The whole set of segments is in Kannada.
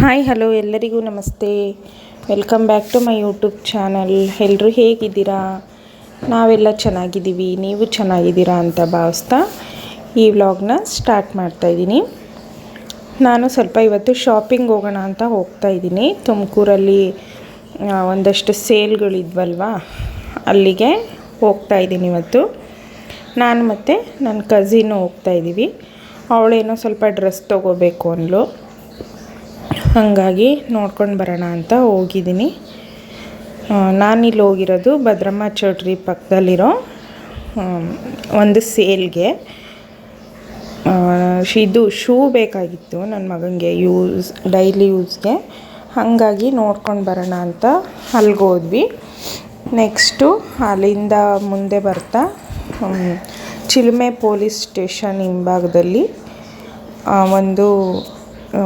ಹಲೋ ಎಲ್ಲರಿಗೂ ನಮಸ್ತೆ. Welcome back to my YouTube channel ಎಲ್ಲರೂ ಹೇಗಿದ್ದೀರಾ? ನಾವೆಲ್ಲ ಚೆನ್ನಾಗಿದ್ದೀವಿ. ನೀವು ಚೆನ್ನಾಗಿದ್ದೀರಾ ಅಂತ ಭಾವಿಸ್ತಾ ಈ ವ್ಲಾಗ್ನ ಸ್ಟಾರ್ಟ್ ಮಾಡ್ತಾಯಿದ್ದೀನಿ ನಾನು ಸ್ವಲ್ಪ ಇವತ್ತು ಶಾಪಿಂಗ್ ಹೋಗೋಣ ಅಂತ ಹೋಗ್ತಾ ಇದ್ದೀನಿ. ತುಮಕೂರಲ್ಲಿ ಒಂದಷ್ಟು ಸೇಲ್ಗಳಿದ್ವಲ್ವ? ಅಲ್ಲಿಗೆ ಹೋಗ್ತಾ ಇದ್ದೀನಿ ಇವತ್ತು. ನಾನು ಮತ್ತು ನನ್ನ ಕಝಿನು ಹೋಗ್ತಾ ಇದ್ದೀವಿ. ಅವಳೇನೋ ಸ್ವಲ್ಪ ಡ್ರೆಸ್ ತೊಗೋಬೇಕು ಅಂದ್ಲು. ಹಾಗಾಗಿ ನೋಡ್ಕೊಂಡು ಬರೋಣ ಅಂತ ಹೋಗಿದ್ದೀನಿ. ನಾನಿಲ್ಲಿ ಹೋಗಿರೋದು ಭದ್ರಮ್ಮ ಚೌಟ್ರಿ ಪಕ್ಕದಲ್ಲಿರೋ ಒಂದು ಸೇಲ್ಗೆ. ಇದು ಶೂ ಬೇಕಾಗಿತ್ತು ನನ್ನ ಮಗನಿಗೆ ಯೂಸ್, ಡೈಲಿ ಯೂಸ್ಗೆ. ಹಾಗಾಗಿ ನೋಡ್ಕೊಂಡು ಬರೋಣ ಅಂತ ಅಲ್ಲಿಗೆ ಹೋದ್ವಿ. ನೆಕ್ಸ್ಟು ಅಲ್ಲಿಂದ ಮುಂದೆ ಬರ್ತಾ ಚಿಲುಮೆ ಪೊಲೀಸ್ ಸ್ಟೇಷನ್ ಹಿಂಭಾಗದಲ್ಲಿ ಒಂದು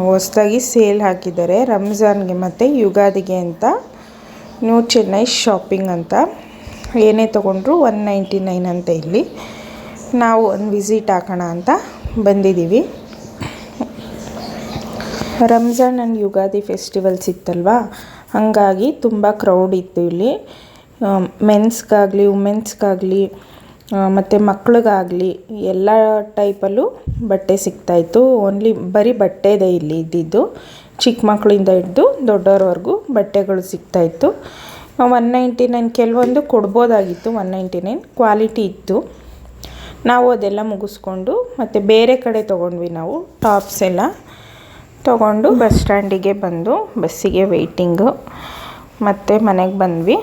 ಹೊಸ್ದಾಗಿ ಸೇಲ್ ಹಾಕಿದ್ದಾರೆ. ರಂಜಾನ್ಗೆ ಮತ್ತು ಯುಗಾದಿಗೆ ಅಂತ. ನ್ಯೂ ಚೆನ್ನೈ ಶಾಪಿಂಗ್ ಅಂತ. ಏನೇ ತೊಗೊಂಡ್ರು ಒನ್ ನೈಂಟಿ ನೈನ್ ಅಂತ ಇಲ್ಲಿ. ನಾವು ಒಂದು ವಿಸಿಟ್ ಹಾಕೋಣ ಅಂತ ಬಂದಿದ್ದೀವಿ. ರಂಜಾನ್ ಆ್ಯಂಡ್ ಯುಗಾದಿ ಫೆಸ್ಟಿವಲ್ಸ್ ಇತ್ತಲ್ವಾ ಹಾಗಾಗಿ ತುಂಬ ಕ್ರೌಡ್ ಇತ್ತು ಇಲ್ಲಿ. ಮೆನ್ಸ್ಗಾಗಲಿ ವುಮೆನ್ಸ್ಗಾಗಲಿ ಮತ್ತು ಮಕ್ಳಿಗಾಗಲಿ ಎಲ್ಲ ಟೈಪಲ್ಲೂ ಬಟ್ಟೆ ಸಿಗ್ತಾಯಿತ್ತು. ಓನ್ಲಿ ಬರೀ ಬಟ್ಟೆದೇ ಇಲ್ಲಿ ಇದ್ದಿದ್ದು. ಚಿಕ್ಕ ಮಕ್ಕಳಿಂದ ಹಿಡ್ದು ದೊಡ್ಡವ್ರವರೆಗೂ ಬಟ್ಟೆಗಳು ಸಿಗ್ತಾಯಿತ್ತು. ಒನ್ ನೈಂಟಿ ನೈನ್ ಕೆಲವೊಂದು ಕೊಡ್ಬೋದಾಗಿತ್ತು ಒನ್ ನೈಂಟಿ ನೈನ್ ಕ್ವಾಲಿಟಿ ಇತ್ತು. ನಾವು ಅದೆಲ್ಲ ಮುಗಿಸ್ಕೊಂಡು ಮತ್ತು ಬೇರೆ ಕಡೆ ತೊಗೊಂಡ್ವಿ ನಾವು, ಟಾಪ್ಸ್ ಎಲ್ಲ. ತೊಗೊಂಡು ಬಸ್ ಸ್ಟ್ಯಾಂಡಿಗೆ ಬಂದು, ಬಸ್ಸಿಗೆ ವೆಯ್ಟಿಂಗು ಮತ್ತು ಮನೆಗೆ ಬಂದ್ವಿ.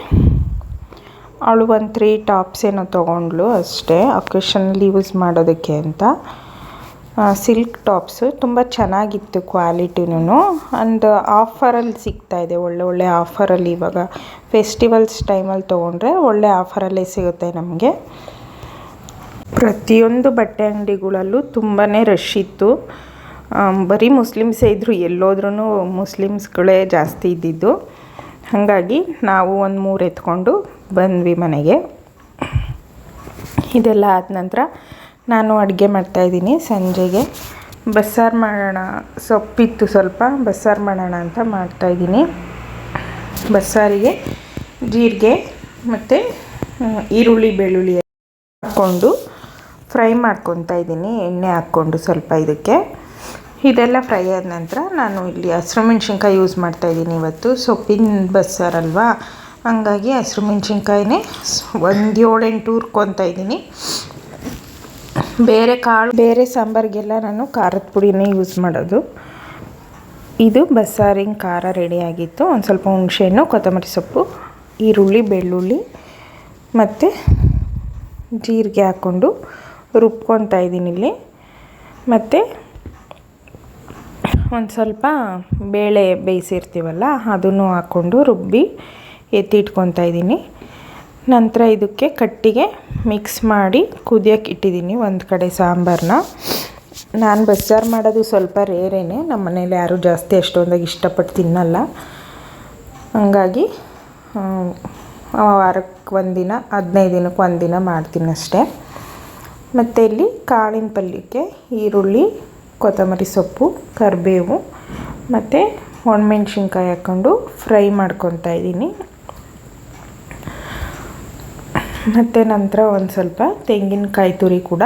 ಅವಳು ಒಂದು ತ್ರೀ ಟಾಪ್ಸ್ ಏನೋ ತೊಗೊಂಡ್ಳು ಅಷ್ಟೇ. ಅಕೇಶನಲ್ಲಿ ಯೂಸ್ ಮಾಡೋದಕ್ಕೆ ಅಂತ. ಸಿಲ್ಕ್ ಟಾಪ್ಸು ತುಂಬ ಚೆನ್ನಾಗಿತ್ತು ಕ್ವಾಲಿಟಿನೂ ಆ್ಯಂಡ್ ಆಫರಲ್ಲಿ ಸಿಗ್ತಾ ಇದೆ. ಒಳ್ಳೆ ಒಳ್ಳೆ ಆಫರಲ್ಲಿ ಇವಾಗ ಫೆಸ್ಟಿವಲ್ಸ್ ಟೈಮಲ್ಲಿ ತೊಗೊಂಡ್ರೆ ಒಳ್ಳೆ ಆಫರಲ್ಲೇ ಸಿಗುತ್ತೆ ನಮಗೆ. ಪ್ರತಿಯೊಂದು ಬಟ್ಟೆ ಅಂಗಡಿಗಳಲ್ಲೂ ತುಂಬಾ ರಶ್ ಇತ್ತು. ಬರೀ ಮುಸ್ಲಿಮ್ಸೇ ಇದ್ದರು ಎಲ್ಲೋದ್ರೂ ಮುಸ್ಲಿಮ್ಸ್ಗಳೇ ಜಾಸ್ತಿ ಇದ್ದಿದ್ದು. ಹಾಗಾಗಿ ನಾವು ಒಂದು ಮೂರು ಎತ್ಕೊಂಡು ಬಂದ್ವಿ ಮನೆಗೆ. ಇದೆಲ್ಲ ಆದ ನಂತರ ನಾನು ಅಡುಗೆ ಮಾಡ್ತಾಯಿದ್ದೀನಿ ಸಂಜೆಗೆ ಬಸ್ಸಾರು ಮಾಡೋಣ, ಸೊಪ್ಪಿತ್ತು ಸ್ವಲ್ಪ ಬಸ್ಸಾರು ಮಾಡೋಣ ಅಂತ ಮಾಡ್ತಾಯಿದ್ದೀನಿ ಬಸ್ಸಾರಿಗೆ ಜೀರಿಗೆ ಮತ್ತು ಈರುಳ್ಳಿ, ಬೆಳ್ಳುಳ್ಳಿ ಹಾಕ್ಕೊಂಡು ಫ್ರೈ ಮಾಡ್ಕೊತಾ ಇದ್ದೀನಿ. ಎಣ್ಣೆ ಹಾಕ್ಕೊಂಡು ಸ್ವಲ್ಪ ಇದಕ್ಕೆ. ಇದೆಲ್ಲ ಫ್ರೈ ಆದ ನಂತರ ನಾನು ಇಲ್ಲಿ ಹಸಿರು ಮೆಣಸಿನ್ಕಾಯಿ ಯೂಸ್ ಮಾಡ್ತಾಯಿದ್ದೀನಿ ಇವತ್ತು. ಸೊಪ್ಪಿನ ಬಸ್ಸಾರಲ್ವಾ ಹಂಗಾಗಿ ಹಸಿರು ಮೆಣಸಿನ್ಕಾಯಿನೇ ಒಂದು ಏಳೆಂಟು ಹುರ್ಕೊತಾ ಇದ್ದೀನಿ. ಬೇರೆ ಕಾಳು, ಬೇರೆ ಸಾಂಬಾರಿಗೆಲ್ಲ ನಾನು ಖಾರದ ಪುಡಿನೇ ಯೂಸ್ ಮಾಡೋದು. ಇದು ಬಸ್ಸಾರಿನ ಖಾರ ರೆಡಿಯಾಗಿತ್ತು ಒಂದು ಸ್ವಲ್ಪ ಹುಣಸೆಹಣ್ಣು ಕೊತ್ತಂಬರಿ ಸೊಪ್ಪು, ಈರುಳ್ಳಿ, ಬೆಳ್ಳುಳ್ಳಿ ಮತ್ತು ಜೀರಿಗೆ ಹಾಕ್ಕೊಂಡು ರುಬ್ಕೊತಾ ಇದ್ದೀನಿ ಇಲ್ಲಿ. ಮತ್ತು ಒಂದು ಸ್ವಲ್ಪ ಬೇಳೆ ಬೇಯಿಸಿರ್ತೀವಲ್ಲ ಅದನ್ನು ಹಾಕ್ಕೊಂಡು ರುಬ್ಬಿ ಎತ್ತಿಟ್ಕೊತಾ ಇದ್ದೀನಿ. ನಂತರ ಇದಕ್ಕೆ ಕಟ್ಟಿಗೆ ಮಿಕ್ಸ್ ಮಾಡಿ ಕುದಿಯೋಕೆ ಇಟ್ಟಿದ್ದೀನಿ ಒಂದು ಕಡೆ ಸಾಂಬಾರನ್ನ ನಾನು ಬಸ್ಸಾರು ಮಾಡೋದು ಸ್ವಲ್ಪ ರೇರೇನೆ ನಮ್ಮ ಮನೇಲಿ ಯಾರೂ ಜಾಸ್ತಿ ಅಷ್ಟೊಂದಾಗಿ ಇಷ್ಟಪಟ್ಟು ತಿನ್ನಲ್ಲ. ಹಂಗಾಗಿ ವಾರಕ್ಕೆ ಒಂದಿನ ಹದಿನೈದು ದಿನಕ್ಕೆ ಒಂದಿನ ಮಾಡ್ತೀನಿ ಅಷ್ಟೇ ಮತ್ತು ಇಲ್ಲಿ ಕಾಳಿನ ಪಲ್ಯಕ್ಕೆ ಈರುಳ್ಳಿ ಕೊತ್ತಂಬರಿ ಸೊಪ್ಪು, ಕರಿಬೇವು ಮತ್ತು ಒಣಮೆಣ್ಸಿನ್ಕಾಯಿ ಹಾಕ್ಕೊಂಡು ಫ್ರೈ ಮಾಡ್ಕೊತಾ ಇದ್ದೀನಿ. ಮತ್ತು ನಂತರ ಒಂದು ಸ್ವಲ್ಪ ತೆಂಗಿನಕಾಯಿ ತುರಿ ಕೂಡ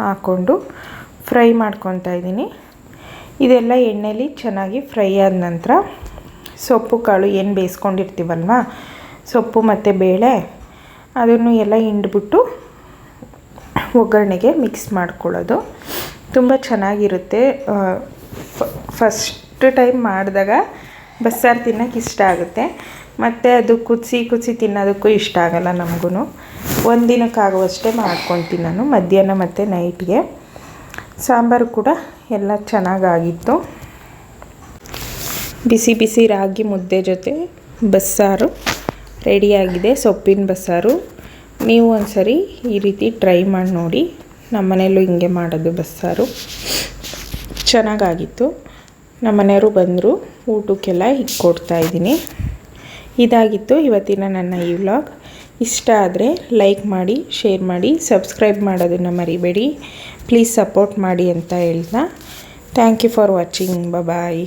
ಹಾಕ್ಕೊಂಡು ಫ್ರೈ ಮಾಡ್ಕೊತಾ ಇದ್ದೀನಿ. ಇದೆಲ್ಲ ಎಣ್ಣೆಲಿ ಚೆನ್ನಾಗಿ ಫ್ರೈ ಆದ ನಂತರ ಸೊಪ್ಪು ಕಾಳು ಏನು ಬೇಯಿಸ್ಕೊಂಡಿರ್ತೀವಲ್ವ? ಸೊಪ್ಪು ಮತ್ತು ಬೇಳೆ ಅದನ್ನು ಎಲ್ಲ ಹಿಂಡ್ಬಿಟ್ಟು ಒಗ್ಗರಣೆಗೆ ಮಿಕ್ಸ್ ಮಾಡ್ಕೊಳ್ಳೋದು. ತುಂಬ ಚೆನ್ನಾಗಿರುತ್ತೆ. ಫಸ್ಟ್ ಟೈಮ್ ಮಾಡಿದಾಗ ಬಸ್ಸಾರು ತಿನ್ನೋಕೆ ಇಷ್ಟ ಆಗುತ್ತೆ. ಮತ್ತು ಅದು ಕುದಿಸಿ ಕುದಿಸಿ ತಿನ್ನೋದಕ್ಕೂ ಇಷ್ಟ ಆಗಲ್ಲ ನಮಗೂ ಒಂದಿನಕ್ಕಾಗುವಷ್ಟೇ ಮಾಡ್ಕೊತೀನಿ ನಾನು, ಮಧ್ಯಾಹ್ನ ಮತ್ತು ನೈಟ್ಗೆ. ಸಾಂಬಾರು ಕೂಡ ಎಲ್ಲ ಚೆನ್ನಾಗಾಗಿತ್ತು. ಬಿಸಿ ಬಿಸಿ ರಾಗಿ ಮುದ್ದೆ ಜೊತೆ ಬಸ್ಸಾರು ರೆಡಿಯಾಗಿದೆ, ಸೊಪ್ಪಿನ ಬಸ್ಸಾರು. ನೀವು ಒಂದ್ಸರಿ ಈ ರೀತಿ ಟ್ರೈ ಮಾಡಿ ನೋಡಿ. ನಮ್ಮ ಮನೆಯಲ್ಲೂ ಹಿಂಗೆ ಮಾಡೋದು ಬಸ್ಸಾರು. ಚೆನ್ನಾಗಾಗಿತ್ತು. ನಮ್ಮ ಮನೆಯವರು ಬಂದರು, ಊಟಕ್ಕೆಲ್ಲ ಇದ್ದೀನಿ. ಇದಾಗಿತ್ತು ಇವತ್ತಿನ ನನ್ನ ಈ ವ್ಲಾಗ್. ಇಷ್ಟ ಆದರೆ ಲೈಕ್ ಮಾಡಿ, ಶೇರ್ ಮಾಡಿ, ಸಬ್ಸ್ಕ್ರೈಬ್ ಮಾಡೋದನ್ನು ಮರಿಬೇಡಿ. ಪ್ಲೀಸ್ ಸಪೋರ್ಟ್ ಮಾಡಿ ಅಂತ ಹೇಳ್ತಾ. Thank you for watching. Bye